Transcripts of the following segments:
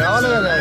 రావాలి కదా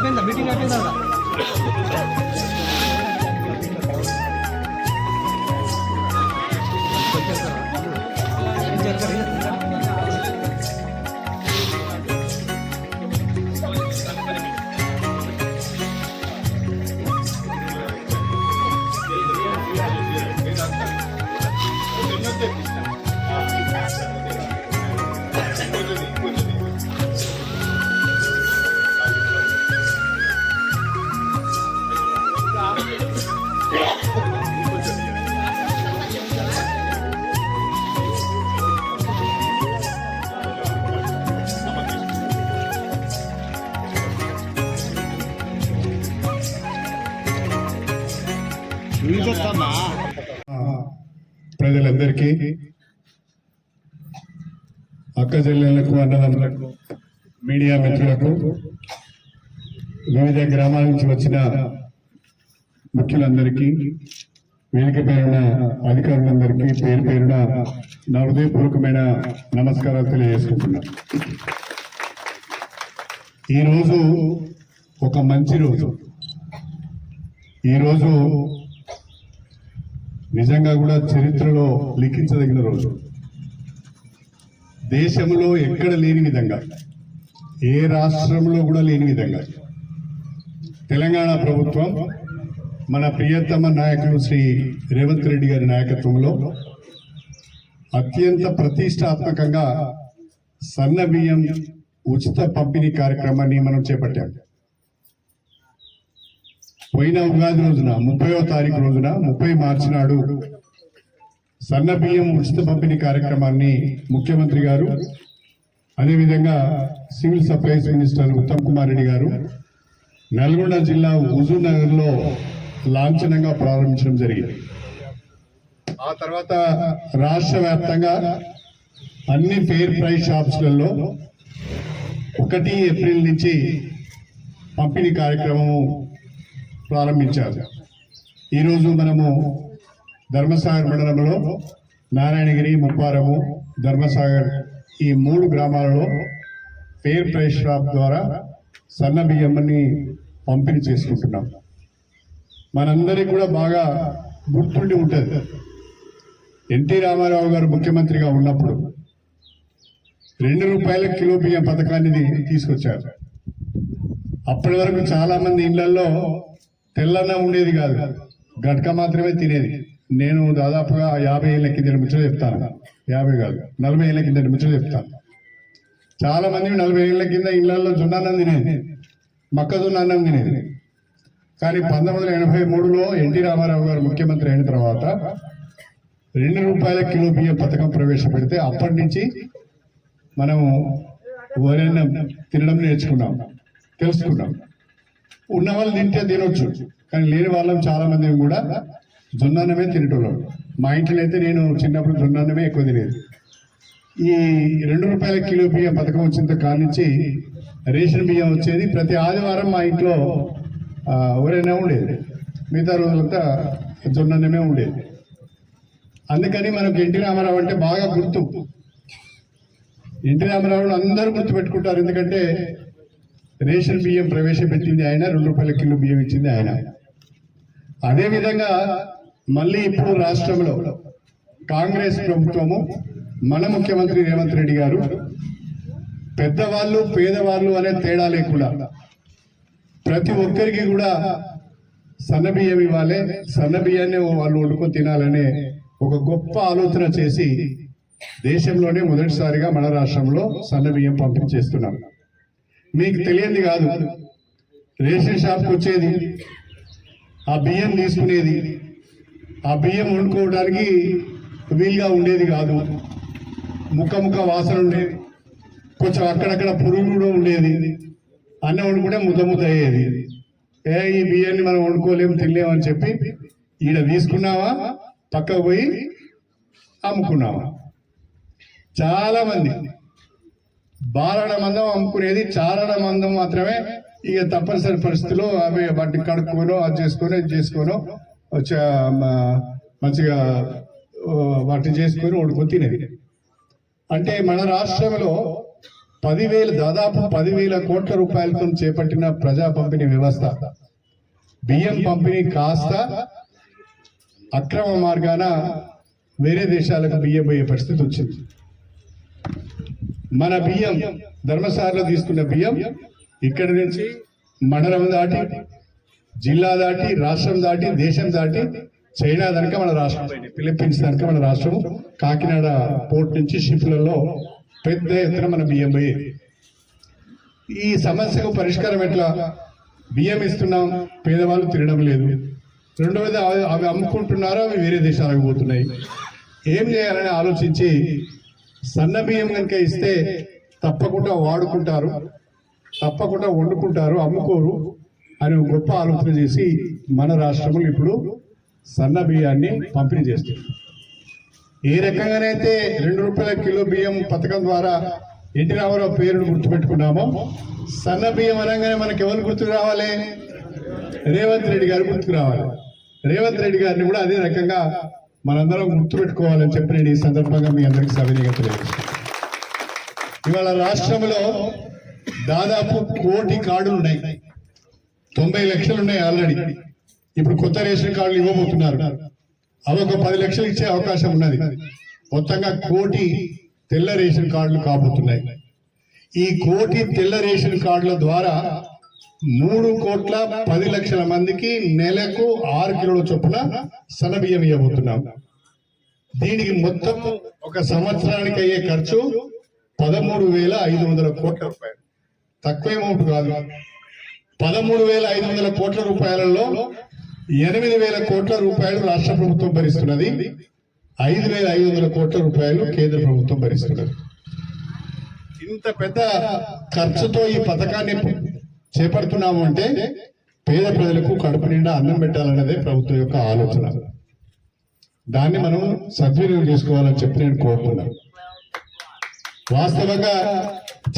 అయిపోయిందా మీటింగ్ అయిపోయిందా అందరికీ అక్క చెల్లెళ్ళకు అన్నదమ్ములకు మీడియా మిత్రులకు వివిధ గ్రామాల నుంచి వచ్చిన ముఖ్యులందరికీ వేదిక పేరున అధికారులందరికీ పేరు పేరున నా హృదయపూర్వకమైన నమస్కారాలు తెలియజేసుకుంటున్నా. ఈరోజు ఒక మంచి రోజు. ఈరోజు నిజంగా కూడా చరిత్రలో లిఖించదగిన రోజు. దేశంలో ఎక్కడ లేని విధంగా ఏ రాష్ట్రంలో కూడా లేని విధంగా తెలంగాణ ప్రభుత్వం మన ప్రియతమ నాయకులు శ్రీ రేవంత్ రెడ్డి గారి నాయకత్వంలో అత్యంత ప్రతిష్టాత్మకంగా సన్న బియ్యం ఉచిత పంపిణీ కార్యక్రమాన్ని మనం చేపట్టాం. పోయిన ఉగాది రోజున ముప్పైవ తారీఖు రోజున ముప్పై మార్చి నాడు సన్న బియ్యం ఉచిత పంపిణీ కార్యక్రమాన్ని ముఖ్యమంత్రి గారు అదేవిధంగా civil supplies minister Uttam Kumar Reddy గారు నల్గొండ జిల్లా హుజూర్ నగర్లో లాంఛనంగా ప్రారంభించడం జరిగింది. ఆ తర్వాత రాష్ట్ర వ్యాప్తంగా అన్ని ఫెయిర్ ప్రైస్ షాప్స్లలో ఒకటి ఏప్రిల్ నుంచి పంపిణీ కార్యక్రమము ప్రారంభించారు. ఈరోజు మనము ధర్మసాగర్ మండలంలో నారాయణగిరి ముప్పారము ధర్మసాగర్ ఈ మూడు గ్రామాలలో ఫెయిర్ ప్రైస్ షాప్ ద్వారా సన్న బియ్యంని పంపిణీ చేసుకుంటున్నాం. మనందరికీ కూడా బాగా గుర్తుండి ఉంటుంది. ఎన్టీ రామారావు గారు ముఖ్యమంత్రిగా ఉన్నప్పుడు రెండు రూపాయల కిలో బియ్యం పథకాన్ని తీసుకొచ్చారు. అప్పటి వరకు చాలామంది ఇళ్ళలో తెల్లన్నం ఉండేది కాదు. గట్క మాత్రమే తినేది. నేను దాదాపుగా యాభై ఏళ్ళ కింద ముచ్చట చెప్తాను. యాభై కాదు నలభై ఏళ్ళ కింద ముచ్చట చెప్తాను. చాలా మంది నలభై ఏళ్ళ కింద ఇళ్ళలో జొన్నాన్నం తినేది. మక్కజొన్న అన్నం తినేది. కానీ పంతొమ్మిది వందల ఎనభై మూడులో ఎన్టీ రామారావు గారు ముఖ్యమంత్రి అయిన తర్వాత రెండు రూపాయల కిలో బియ్యం పథకం ప్రవేశపెడితే అప్పటి నుంచి మనము వరన్నం తినడం నేర్చుకున్నాం. తెలుసుకున్నాం. ఉన్న వాళ్ళు తింటే తినొచ్చు. కానీ లేని వాళ్ళం చాలా మంది కూడా జొన్నన్నమే తినేటోళ్ళం. మా ఇంట్లో అయితే నేను చిన్నప్పుడు జొన్నన్నమే ఎక్కువ తినేది. ఈ రెండు రూపాయల కిలో బియ్యం పథకం వచ్చిన కాడ నుంచి రేషన్ బియ్యం వచ్చేది. ప్రతి ఆదివారం మా ఇంట్లో ఎవరైనా ఉండేది. మిగతా రోజులంతా జొన్నన్నమే ఉండేది. అందుకని మనకు ఎన్టీ రామారావు అంటే బాగా గుర్తు. ఎన్టీ రామారావును అందరూ గుర్తుపెట్టుకుంటారు. ఎందుకంటే రేషన్ బియ్యం ప్రవేశపెట్టింది ఆయన రెండు రూపాయల కిలో బియ్యం ఇచ్చింది ఆయన. అదేవిధంగా మళ్ళీ ఇప్పుడు రాష్ట్రంలో కాంగ్రెస్ ప్రభుత్వము మన ముఖ్యమంత్రి రేవంత్ రెడ్డి గారు పెద్దవాళ్ళు పేదవాళ్ళు అనే తేడా లేకుండా ప్రతి ఒక్కరికి కూడా సన్న బియ్యం ఇవ్వాలి సన్న బియ్యాన్ని వాళ్ళు వండుకొని తినాలనే ఒక గొప్ప ఆలోచన చేసి దేశంలోనే మొదటిసారిగా మన రాష్ట్రంలో సన్న బియ్యం పంపిణీ చేస్తున్నారు మీకు తెలియంది కాదు. రేషన్ షాప్కి వచ్చేది. ఆ బియ్యం తీసుకునేది. ఆ బియ్యం వండుకోవడానికి వీలుగా ఉండేది కాదు. ముక్క ముక్క వాసన ఉండేది కొంచెం అక్కడక్కడ పురుగు కూడా ఉండేది. అన్నం వండుకుంటే ముద్ద ముద్ద అయ్యేది. ఏ ఈ బియ్యాన్ని మనం వండుకోలేము తినలేమని చెప్పి ఈడ తీసుకున్నావా? పక్కకు పోయి అమ్ముకున్నావా? చాలామంది మంది బారణ మందం అమ్ముకునేది చారణ మందం మాత్రమే. ఇక తప్పనిసరి పరిస్థితుల్లో అవి వాటిని కడుక్కోనో అది చేసుకోనో ఇది చేసుకోనో వచ్చే మంచిగా వాటిని చేసుకొని వండుకొని తినేది. అంటే మన రాష్ట్రంలో పదివేలు దాదాపు పదివేల కోట్ల రూపాయలతో చేపట్టిన ప్రజా పంపిణీ వ్యవస్థ. బియ్యం పంపిణీ కాస్త అక్రమ మార్గాన వేరే దేశాలకు బియ్యం పోయే పరిస్థితి వచ్చింది. మన బియ్యం ధర్మశాలలో తీసుకున్న బియ్యం ఇక్కడి నుంచి మండలం దాటి జిల్లా దాటి రాష్ట్రం దాటి దేశం దాటి చైనా దానిక మన రాష్ట్రం ఫిలిప్పీన్స్ దానిక మన రాష్ట్రం కాకినాడ పోర్ట్ నుంచి షిప్లలో పెద్ద ఎత్తున మన బియ్యం పోయేది ఈ సమస్యకు పరిష్కారం ఎట్లా? బియ్యం ఇస్తున్నాం పేదవాళ్ళు తినడం లేదు. రెండవది అవి- అవి అమ్ముకుంటున్నారో అవి వేరే దేశాలకు పోతున్నాయి. ఏం చేయాలని ఆలోచించి సన్న బియ్యం కనుక ఇస్తే తప్పకుండా వాడుకుంటారు తప్పకుండా వండుకుంటారు అమ్ముకోరు అని గొప్ప ఆలోచన చేసి మన రాష్ట్రంలో ఇప్పుడు సన్న బియ్యాన్ని పంపిణీ చేస్తుంది ఏ రకంగానైతే రెండు రూపాయల కిలో బియ్యం పథకం ద్వారా ఎన్టీ రామారావు పేరును గుర్తుపెట్టుకున్నామో సన్న బియ్యం అనగానే మనకి ఎవరు గుర్తుకు రావాలి? రేవంత్ రెడ్డి గారు గుర్తుకు రావాలి. రేవంత్ రెడ్డి గారిని కూడా అదే రకంగా మనందరం గుర్తుపెట్టుకోవాలని చెప్పి నేను ఈ సందర్భంగా మీ అందరికీ సవినీయంగా తెలియజేస్తాను ఇవాళ రాష్ట్రంలో దాదాపు కోటి కార్డులు ఉన్నాయి. తొంభై లక్షలు ఉన్నాయి ఆల్రెడీ. ఇప్పుడు కొత్త రేషన్ కార్డులు ఇవ్వబోతున్నారు. అవి ఒక పది లక్షలు ఇచ్చే అవకాశం ఉన్నది. మొత్తంగా కోటి తెల్ల రేషన్ కార్డులు కాబోతున్నాయి. ఈ కోటి తెల్ల రేషన్ కార్డుల ద్వారా మూడు కోట్ల పది లక్షల మందికి నెలకు ఆరు కిలోల చొప్పున సన్నబియ్యం ఇవ్వబోతున్నాం. దీనికి మొత్తం ఒక సంవత్సరానికి అయ్యే ఖర్చు పదమూడు వేల ఐదు వందల కోట్ల రూపాయలు. తక్కువ అమౌంట్ కాదు. పదమూడు వేల ఐదు వందల కోట్ల రూపాయలలో ఎనిమిది వేల కోట్ల రూపాయలు రాష్ట్ర ప్రభుత్వం భరిస్తున్నది. ఐదు వేల ఐదు వందల కోట్ల రూపాయలు కేంద్ర ప్రభుత్వం భరిస్తున్నది. ఇంత పెద్ద ఖర్చుతో ఈ పథకాన్ని చేపడుతున్నాము అంటే పేద ప్రజలకు కడుపు నిండా అన్నం పెట్టాలన్నదే ప్రభుత్వం యొక్క ఆలోచన. దాన్ని మనం సద్వినియోగం చేసుకోవాలని చెప్పి నేను కోరుతున్నాను వాస్తవంగా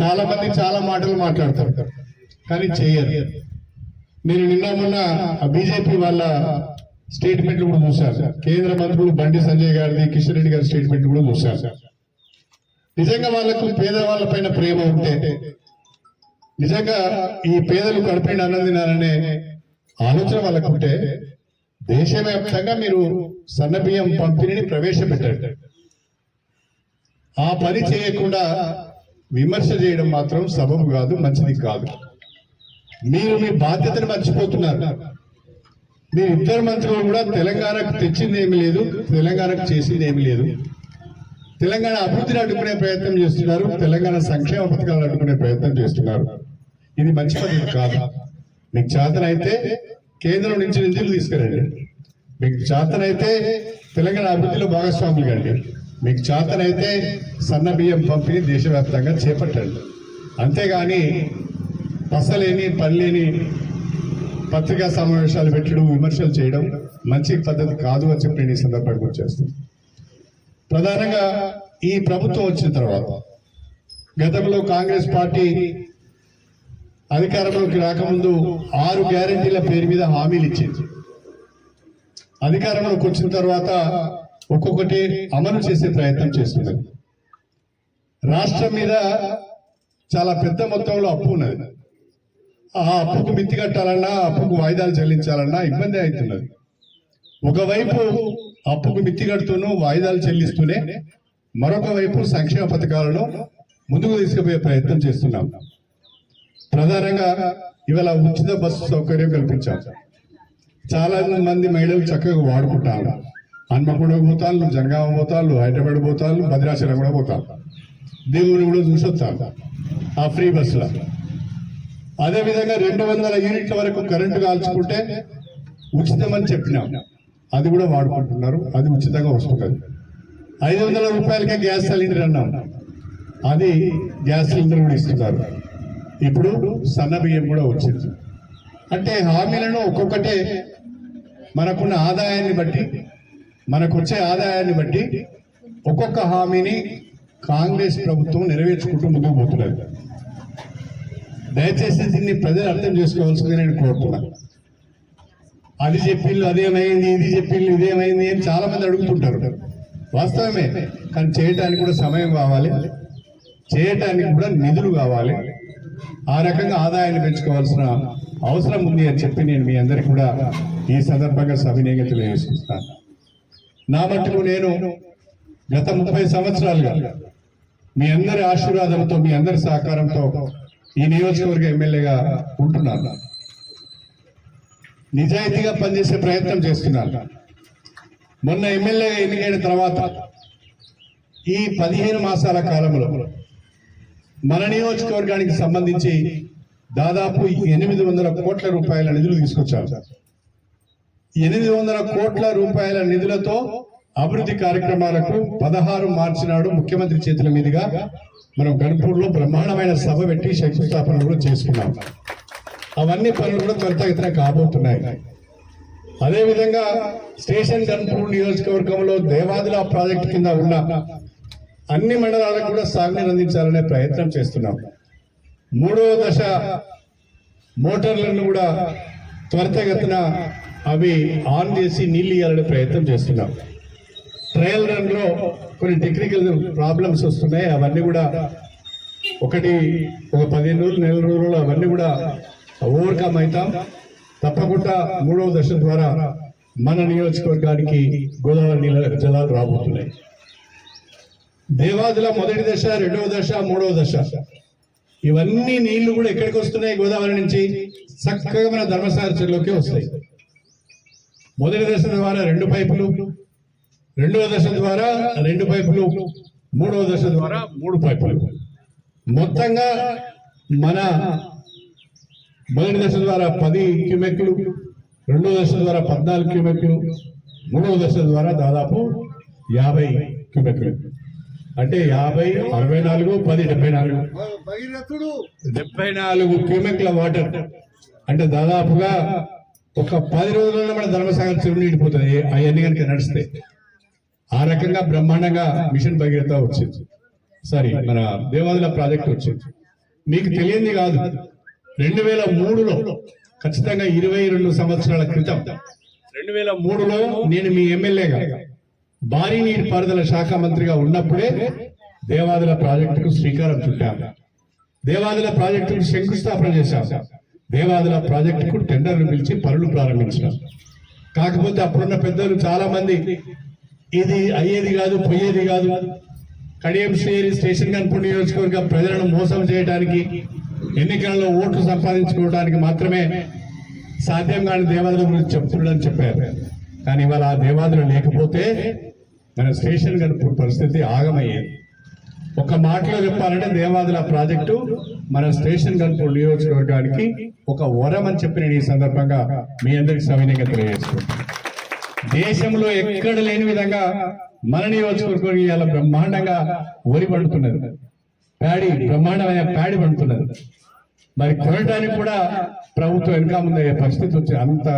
చాలా మంది చాలా మాటలు మాట్లాడతారు కానీ చేయరు. నేను నిన్న మొన్న బీజేపీ వాళ్ళ స్టేట్మెంట్లు కూడా చూశాను. కేంద్ర మంత్రులు బండి సంజయ్ గారిది కిషన్ రెడ్డి గారి స్టేట్మెంట్ కూడా చూశాను. నిజంగా వాళ్ళకు పేదవాళ్ళ పైన ప్రేమ ఉంటే నిజంగా ఈ పేదలు కడుపుని అన్నం తినాలనే ఆలోచన వాళ్ళకుంటే దేశవ్యాప్తంగా మీరు సన్నబియ్యం పంపిణీని ప్రవేశపెట్టారు ఆ పని చేయకుండా విమర్శ చేయడం మాత్రం సబబు కాదు మంచిది కాదు. మీరు మీ బాధ్యతను మర్చిపోతున్నారు. మీ ఇద్దరు మంత్రులు కూడా తెలంగాణకు తెచ్చింది ఏమీ లేదు తెలంగాణకు చేసింది ఏమి లేదు. తెలంగాణ అభివృద్ధిని అడ్డుకునే ప్రయత్నం చేస్తున్నారు తెలంగాణ సంక్షేమ పథకాలను అడ్డుకునే ప్రయత్నం చేస్తున్నారు. ఇది మంచి పద్ధతి కాదు. మీకు చేతనైతే కేంద్రం నుంచి నిధులు తీసుకురండి. మీకు చేతనైతే తెలంగాణ అభివృద్ధిలో భాగస్వాములు కండి. మీకు చేతనైతే సన్న బియ్యం పంపిణీ దేశవ్యాప్తంగా చేపట్టండి. అంతేగాని పసలేని పనిలేని పత్రికా సమావేశాలు పెట్టడం విమర్శలు చేయడం మంచి పద్ధతి కాదు అని చెప్పి నేను ఈ సందర్భానికి వచ్చేస్తాను. ప్రధానంగా ఈ ప్రభుత్వం వచ్చిన తర్వాత గతంలో కాంగ్రెస్ పార్టీ అధికారంలోకి రాకముందు ఆరు గ్యారంటీల పేరు మీద హామీలు ఇచ్చింది. అధికారంలోకి వచ్చిన తర్వాత ఒక్కొక్కటి అమలు చేసే ప్రయత్నం చేస్తున్నది రాష్ట్రం మీద చాలా పెద్ద మొత్తంలో అప్పు ఉన్నది. ఆ అప్పుకు మిత్తి కట్టాలన్నా అప్పుకు వాయిదాలు చెల్లించాలన్నా ఇబ్బంది అవుతున్నది. ఒకవైపు అప్పుకు మిత్తి కడుతూను వాయిదాలు చెల్లిస్తూనే మరొక వైపు సంక్షేమ పథకాలను ముందుకు తీసుకుపోయే ప్రయత్నం చేస్తున్నాం. ప్రధానంగా ఇవాళ ఉచిత బస్సు సౌకర్యం కల్పించాం. చాలా మంది మహిళలు చక్కగా వాడుకుంటారు. హన్మకొండ పోతాళ్ళు జనగామ పోతాళ్ళు హైదరాబాద్ పోతాళ్ళు భద్రాచలం కూడా పోతారు. దేవుని కూడా చూసి వస్తారు. ఆ ఫ్రీ బస్సులో. అదేవిధంగా రెండు వందల యూనిట్ల వరకు కరెంటు కాల్చుకుంటే ఉచితమని చెప్పినాం. అది కూడా వాడుకుంటున్నారు. అది ఉచితంగా వస్తుంది. ఐదు వందల రూపాయలకే గ్యాస్ సిలిండర్ అన్నాం. అది గ్యాస్ సిలిండర్ కూడా ఇస్తున్నారు. ఇప్పుడు సన్న బియ్యం కూడా వచ్చింది. అంటే హామీలను ఒక్కొక్కటే మనకున్న ఆదాయాన్ని బట్టి మనకు వచ్చే ఆదాయాన్ని బట్టి ఒక్కొక్క హామీని కాంగ్రెస్ ప్రభుత్వం నెరవేర్చుకుంటూ ముందుకు పోతున్నారు దయచేసి దీన్ని ప్రజలు అర్థం చేసుకోవాల్సింది నేను కోరుతున్నాను అది చెప్పిళ్ళు అదేమైంది ఇది చెప్పిళ్ళు ఇదేమైంది అని చాలా మంది అడుగుతుంటారు. వాస్తవమే కానీ చేయటానికి కూడా సమయం కావాలి. చేయటానికి కూడా నిధులు కావాలి. ఆ రకంగా ఆదాయాన్ని పెంచుకోవాల్సిన అవసరం ఉంది అని చెప్పి నేను మీ అందరికి కూడా ఈ సందర్భంగా సవినయంగా తెలియజేస్తున్నాను నా మట్టుకు నేను గత ముప్పై సంవత్సరాలుగా మీ అందరి ఆశీర్వాదంతో మీ అందరి సహకారంతో ఈ నియోజకవర్గ ఎమ్మెల్యేగా ఉంటున్నాను. నిజాయితీగా పనిచేసే ప్రయత్నం చేస్తున్నాను. మొన్న ఎమ్మెల్యేగా ఎన్నికైన తర్వాత ఈ పదిహేను మాసాల కాలంలో మన నియోజకవర్గానికి సంబంధించి దాదాపు ఎనిమిది వందల కోట్ల రూపాయల నిధులు తీసుకొచ్చారు. ఎనిమిది వందల కోట్ల రూపాయల నిధులతో అభివృద్ధి కార్యక్రమాలకు పదహారు మార్చి నాడు ముఖ్యమంత్రి చేతుల మీదుగా మనం గన్పూర్లో బ్రహ్మాండమైన సభ పెట్టి శంకుస్థాపన కూడా చేసుకున్నాం. అవన్నీ పనులు కూడా త్వరితగతిన కాబోతున్నాయి. అదేవిధంగా స్టేషన్ గన్పూర్ నియోజకవర్గంలో దేవాదుల ప్రాజెక్టు కింద ఉన్న అన్ని మండలాలకు కూడా సాగునీరు అందించాలనే ప్రయత్నం చేస్తున్నాం. మూడవ దశ మోటార్లను కూడా త్వరితగతిన అవి ఆన్ చేసి నీళ్ళు ఇవ్వాలనే ప్రయత్నం చేస్తున్నాం. ట్రయల్ రన్లో కొన్ని టెక్నికల్ ప్రాబ్లమ్స్ వస్తున్నాయి. అవన్నీ కూడా ఒకటి ఒక పదిహేను రోజులు నెల రోజులు అవన్నీ కూడా ఓవర్కమ్ అవుతాం. తప్పకుండా మూడవ దశ ద్వారా మన నియోజకవర్గానికి గోదావరి నీళ్ళ జలాలు రాబోతున్నాయి. దేవాదుల మొదటి దశ రెండవ దశ మూడవ దశ. ఇవన్నీ నీళ్ళు కూడా ఎక్కడికి వస్తున్నాయి? గోదావరి నుంచి చక్కగా మన ధర్మసార చెరువులోకి వస్తాయి. మొదటి దశ ద్వారా రెండు పైపులు రెండవ దశ ద్వారా రెండు పైపులు మూడవ దశ ద్వారా మూడు పైపులు. మొత్తంగా మన మొదటి దశ ద్వారా పది క్యూమెక్లు రెండవ దశ ద్వారా పద్నాలుగు క్యూమెక్లు మూడవ దశ ద్వారా దాదాపు యాభై క్యూమెక్లు. అంటే యాభై అరవై నాలుగు పది డెబ్బై నాలుగు డెబ్బై నాలుగు క్యూమెక్ల వాటర్. అంటే దాదాపుగా ఒక పది రోజుల్లో మన ధర్మసాగర్ చెరువు నిండిపోతుంది అవన్నీ కనుక నడిస్తే ఆ రకంగా బ్రహ్మాండంగా మిషన్ భగీరథ వచ్చింది. సారీ మన దేవాదుల ప్రాజెక్ట్ వచ్చింది. మీకు తెలియంది కాదు రెండు వేల మూడులో ఖచ్చితంగా ఇరవై రెండు సంవత్సరాల క్రితం రెండు వేల మూడులో నేను మీ ఎమ్మెల్యేగా భారీ నీటి పారుదల శాఖ మంత్రిగా ఉన్నప్పుడే దేవాదుల ప్రాజెక్టుకు శ్రీకారం చుట్టాం. దేవాదుల ప్రాజెక్టుకు శంకుస్థాపన చేశాం. దేవాదుల ప్రాజెక్టుకు టెండర్లు పిలిచి పనులు ప్రారంభించాం కాకపోతే అప్పుడున్న పెద్దలు చాలా మంది ఇది అయ్యేది కాదు పోయేది కాదు. కడియం శ్రీహరి స్టేషన్ కనుపూడి నియోజకవర్గ ప్రజలను మోసం చేయడానికి ఎన్నికలలో ఓట్లు సంపాదించుకోవడానికి మాత్రమే సాధ్యం కాని దేవాదుల గురించి చెప్తున్నాడని చెప్పారు. కానీ ఇవాళ ఆ దేవాదులు లేకపోతే మన స్టేషన్ కనుపూర్ పరిస్థితి ఆగమయ్యేది ఒక మాటలో చెప్పాలంటే దేవాదుల ప్రాజెక్టు మన స్టేషన్ గన్పూర్ నియోజకవర్గానికి ఒక వరం అని చెప్పి నేను ఈ సందర్భంగా మీ అందరికి సవినయంగా తెలియజేస్తున్నాను. దేశంలో ఎక్కడ లేని విధంగా మన నియోజకవర్గం ఇలా బ్రహ్మాండంగా వరి పండుతున్నది. ప్యాడి బ్రహ్మాండమైన ప్యాడి పండుతున్నది. మరి కొనడానికి కూడా ప్రభుత్వం వెనుక ముందయ్యే పరిస్థితి వచ్చి అంత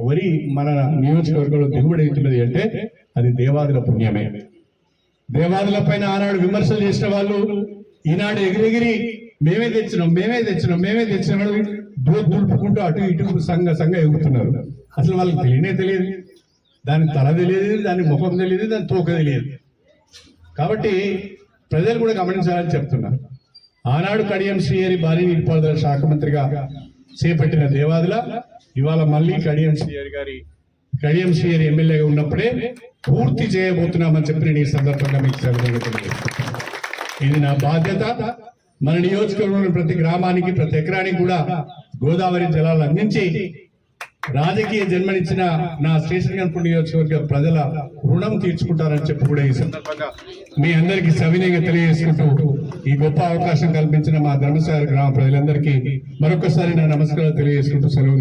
వరి మన నియోజకవర్గంలో దిగుబడి అవుతున్నది అంటే అది దేవాదుల పుణ్యమే. దేవాదుల పైన ఆనాడు విమర్శలు చేసిన వాళ్ళు ఈనాడు ఎగిరెగిరి మేమే తెచ్చినాం మేమే తెచ్చినాం మేమే తెచ్చిన దూర దులుపుకుంటూ అటు ఇటు సంఘ సంగ ఎగురుతున్నారు. అసలు వాళ్ళకి తెలియనే తెలియదు. దాని తల తెలియదు దాని ముఖం తెలియదు దాని తోక తెలియదు. కాబట్టి ప్రజలు కూడా గమనించాలని చెప్తున్నారు. ఆనాడు కడియం శ్రీహరి భారీ నీటిపారుదల శాఖ మంత్రిగా చేపట్టిన దేవాదుల ఇవాళ మళ్ళీ కడియం శ్రీహరి గారి కడియం శ్రీహరి ఎమ్మెల్యేగా ఉన్నప్పుడే పూర్తి చేయబోతున్నామని చెప్పి ఈ సందర్భంగా మీకు జరుగుతుంది ఇది నా బాధ్యత. మన నియోజకవర్గంలో ప్రతి గ్రామానికి ప్రతి ఎకరానికి కూడా గోదావరి జలాలు అందించి రాజకీయ జన్మనిచ్చిన నా స్టేషన్ కనుపూర్ నియోజకవర్గ ప్రజల రుణం తీర్చుకుంటారని చెప్పి కూడా ఈ సందర్భంగా మీ అందరికీ సవినయంగా తెలియజేసుకుంటూ ఈ గొప్ప అవకాశం కల్పించిన మా ధర్మసాగర్ గ్రామ ప్రజలందరికీ మరొకసారి నా నమస్కారాలు తెలియజేసుకుంటూ సెలవు